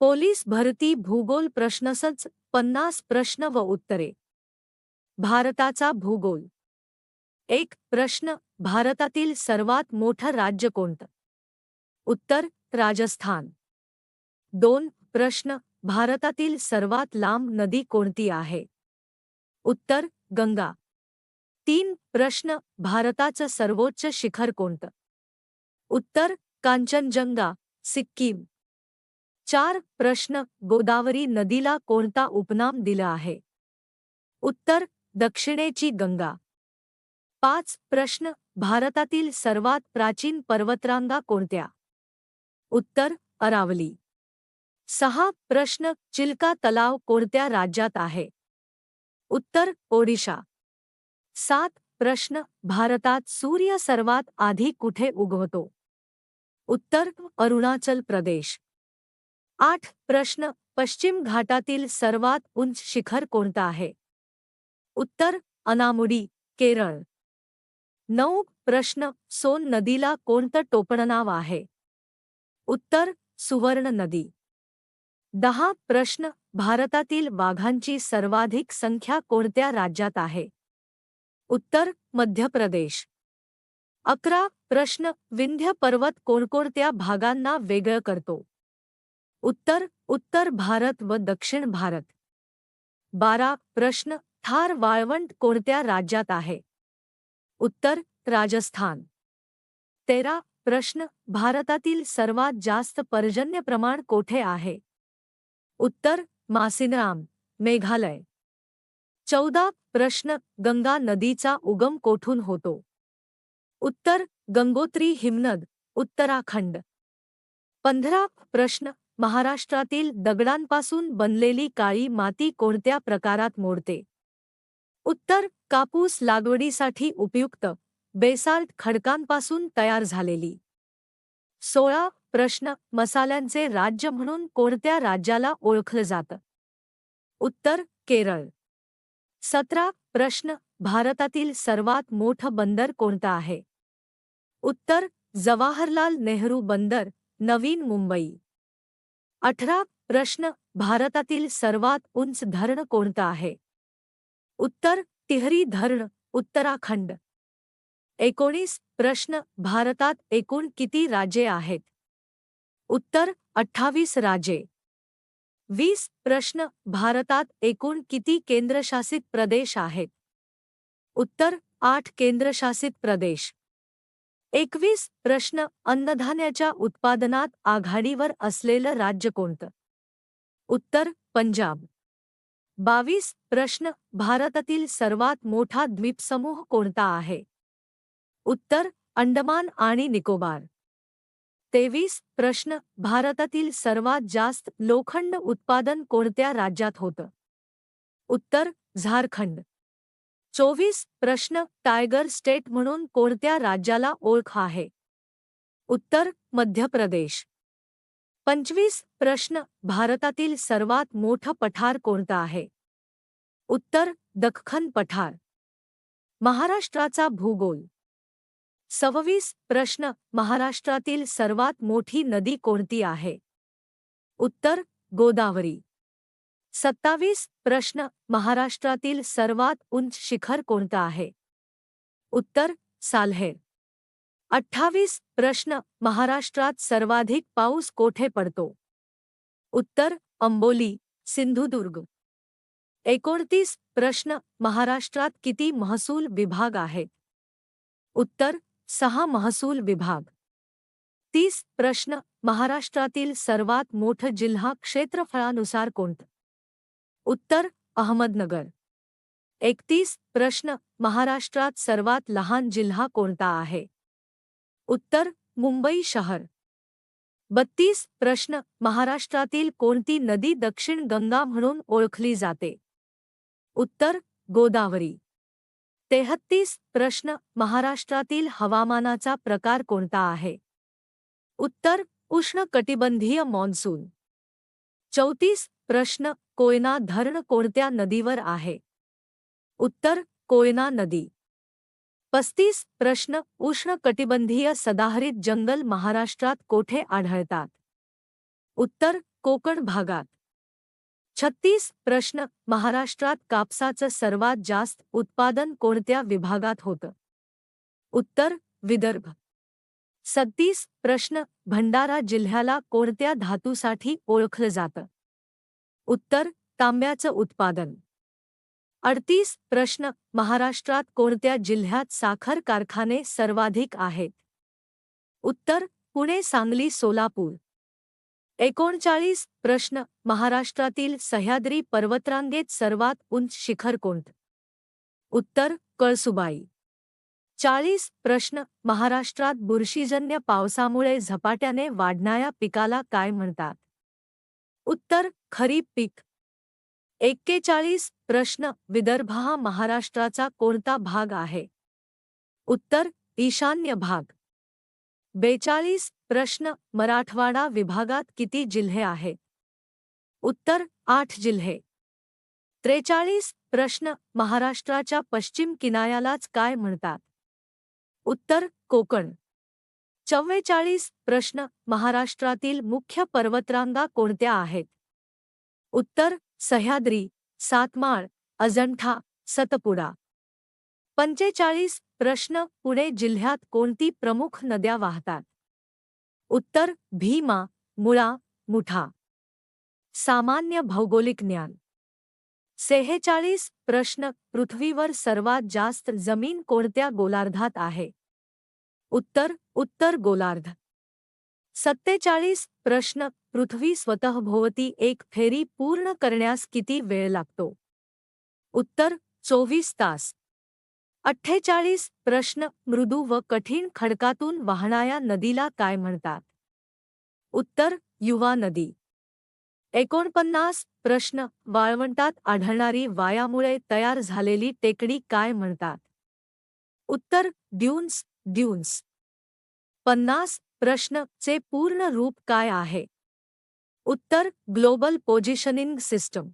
Police भरती भूगोल प्रश्नसच पन्नास प्रश्न व उत्तरे. भारताचा भूगोल. एक प्रश्न भारतातील सर्वात मोठं राज्य कोणतं? उत्तर राजस्थान. दोन प्रश्न भारतातील सर्वात लांब नदी कोणती आहे? उत्तर गंगा. तीन प्रश्न भारताचं सर्वोच्च शिखर कोणतं? उत्तर कांचनजंगा सिक्कीम. चार प्रश्न गोदावरी नदीला कोणता उपनाम दिला आहे? उत्तर, दक्षिणेची गंगा. पाच प्रश्न भारतातील सर्वात प्राचीन पर्वतरांगा कोणत्या? उत्तर, अरावली. सहा प्रश्न चिल्का तलाव कोणत्या राज्यात आहे? उत्तर, ओडिशा. सात प्रश्न भारतात सूर्य सर्वात आधी कुठे उगवतो? उत्तर, अरुणाचल प्रदेश. आठ प्रश्न पश्चिम घाटातील सर्वात उंच शिखर कोणतं आहे? उत्तर, अनामुडी, केरळ. नऊ प्रश्न सोन नदीला कोणतं टोपणनाव आहे? उत्तर, सुवर्ण नदी. दहा प्रश्न भारतातील वाघांची सर्वाधिक संख्या कोणत्या राज्यात आहे? उत्तर, मध्य प्रदेश. अकरा प्रश्न विंध्य पर्वत कोणकोणत्या भागांना वेगळं करतो? उत्तर उत्तर भारत व दक्षिण भारत. बारा प्रश्न थार वाळवंट कोणत्या राज्यात आहे? उत्तर राजस्थान. तेरा प्रश्न भारतातील सर्वात जास्त पर्जन्य प्रमाण कोठे आहे? उत्तर मासिनराम मेघालय. चौदा प्रश्न गंगा नदीचा उगम कोठून होतो? उत्तर गंगोत्री हिमनद उत्तराखंड. पंधरा प्रश्न महाराष्ट्रातील दगडांपासून बनलेली काळी माती कोणत्या प्रकारात मोडते? उत्तर, कापूस लागवडीसाठी उपयुक्त, बेसाल्ट खडकांपासून तयार झालेली. सोळा, प्रश्न, मसाल्यांचे राज्य म्हणून कोणत्या राज्याला ओळखलं जातं? उत्तर, केरळ. सतरा, प्रश्न, भारतातील सर्वात मोठं बंदर कोणतं आहे? उत्तर, जवाहरलाल नेहरू बंदर, नवीन मुंबई. अठरा प्रश्न भारतातील सर्वात उंच धरण कोणतं आहे? उत्तर टिहरी धरण, उत्तराखंड. एकोणीस प्रश्न भारतात एकूण किती राज्ये आहेत? उत्तर, अठ्ठावीस राजे वीस प्रश्न भारतात एकूण किती केंद्रशासित प्रदेश आहेत? उत्तर, आठ केंद्रशासित प्रदेश. एकवीस प्रश्न अन्नधान्याच्या उत्पादनात आघाडीवर असलेलं राज्य कोणतं? उत्तर पंजाब. बावीस प्रश्न भारतातील सर्वात मोठा द्वीपसमूह कोणता आहे? उत्तर अंडमान आणि निकोबार. तेवीस प्रश्न भारतातील सर्वात जास्त लोखंड उत्पादन कोणत्या राज्यात होतं? उत्तर झारखंड. चोवीस प्रश्न टायगर स्टेट म्हणून कोणत्या राज्याला ओळख आहे? उत्तर मध्य प्रदेश. पंचवीस प्रश्न भारतातील सर्वात मोठं पठार कोणतं आहे? उत्तर दख्खन पठार. महाराष्ट्राचा भूगोल. सव्वीस प्रश्न महाराष्ट्रातील सर्वात मोठी नदी कोणती आहे? उत्तर गोदावरी. सत्तावीस प्रश्न महाराष्ट्रातील सर्वात उंच शिखर कोणतं आहे? उत्तर, साल्हेर. अठ्ठावीस प्रश्न महाराष्ट्रात सर्वाधिक पाऊस कोठे पडतो? उत्तर, अंबोली, सिंधुदुर्ग. एकोणतीस प्रश्न महाराष्ट्रात किती महसूल विभाग आहेत उत्तर, सहा महसूल विभाग. तीस प्रश्न महाराष्ट्रातील सर्वात मोठं जिल्हा क्षेत्रफळानुसार कोणतं? उत्तर अहमदनगर. एकतीस प्रश्न महाराष्ट्रात सर्वात लहान जिल्हा कोणता आहे? उत्तर मुंबई शहर. बत्तीस प्रश्न महाराष्ट्रातील कोणती नदी दक्षिण गंगा म्हणून ओळखली जाते? उत्तर गोदावरी. तेहत्तीस प्रश्न महाराष्ट्रातील हवामानाचा प्रकार कोणता आहे? उत्तर उष्ण कटिबंधीय मॉन्सून. चौतीस प्रश्न कोयना धरण कोणत्या नदीवर आहे? उत्तर, कोयना नदी. पस्तीस प्रश्न उष्ण कटिबंधीय सदाहरित जंगल महाराष्ट्रात कोठे आढळतात? उत्तर, कोकण भागात. छत्तीस प्रश्न महाराष्ट्रात कापसाचं सर्वात जास्त उत्पादन कोणत्या विभागात होतं? उत्तर, विदर्भ. सत्तीस प्रश्न भंडारा जिल्ह्याला कोणत्या धातूसाठी ओळखलं जातं? उत्तर तांब्याचं उत्पादन. अडतीस प्रश्न महाराष्ट्रात कोणत्या जिल्ह्यात साखर कारखाने सर्वाधिक आहेत? उत्तर पुणे सांगली सोलापूर. एकोणचाळीस प्रश्न महाराष्ट्रातील सह्याद्री पर्वतरांगेत सर्वात उंच शिखर कोणतं उत्तर कळसुबाई. चाळीस प्रश्न महाराष्ट्रात बुरशीजन्य पावसामुळे झपाट्याने वाढणाऱ्या पिकाला काय म्हणतात? उत्तर खरीप पीक. एक्केचाळीस प्रश्न विदर्भ हा महाराष्ट्राचा कोणता भाग आहे? उत्तर ईशान्य भाग. बेचाळीस प्रश्न मराठवाडा विभागात किती जिल्हे आहेत उत्तर आठ जिल्हे. त्रेचाळीस प्रश्न महाराष्ट्राच्या पश्चिम किनाऱ्यालाच काय म्हणतात? उत्तर कोकण. चव्वेचाळीस प्रश्न महाराष्ट्रातील मुख्य पर्वतरांगा कोणत्या आहेत? उत्तर, सह्याद्री, सातमाळ, अजंठा, सतपुडा. पंचेचाळीस प्रश्न पुणे जिल्ह्यात कोणती प्रमुख नद्या वाहतात? उत्तर, भीमा, मुळा, मुठा. सामान्य भौगोलिक ज्ञान. सेहेचाळीस प्रश्न पृथ्वीवर सर्वात जास्त ज़मीन कोणत्या गोलार्धात आहे? उत्तर उत्तर गोलार्ध. सत्तेचाळीस प्रश्न पृथ्वी स्वतःभोवती एक फेरी पूर्ण करण्यास किती वेळ लागतो? उत्तर चोवीस तास. अठ्ठेचाळीस प्रश्न मृदू व कठीण खडकातून वाहणाऱ्या नदीला काय म्हणतात? उत्तर युवा नदी. एकोणपन्नास प्रश्न वाळवंटात आढळणारी वायामुळे तयार झालेली टेकडी काय म्हणतात? उत्तर ड्यून्स ड्यून्स पन्नास प्रश्न चे पूर्ण रूप काय आहे? उत्तर ग्लोबल पोझिशनिंग सिस्टम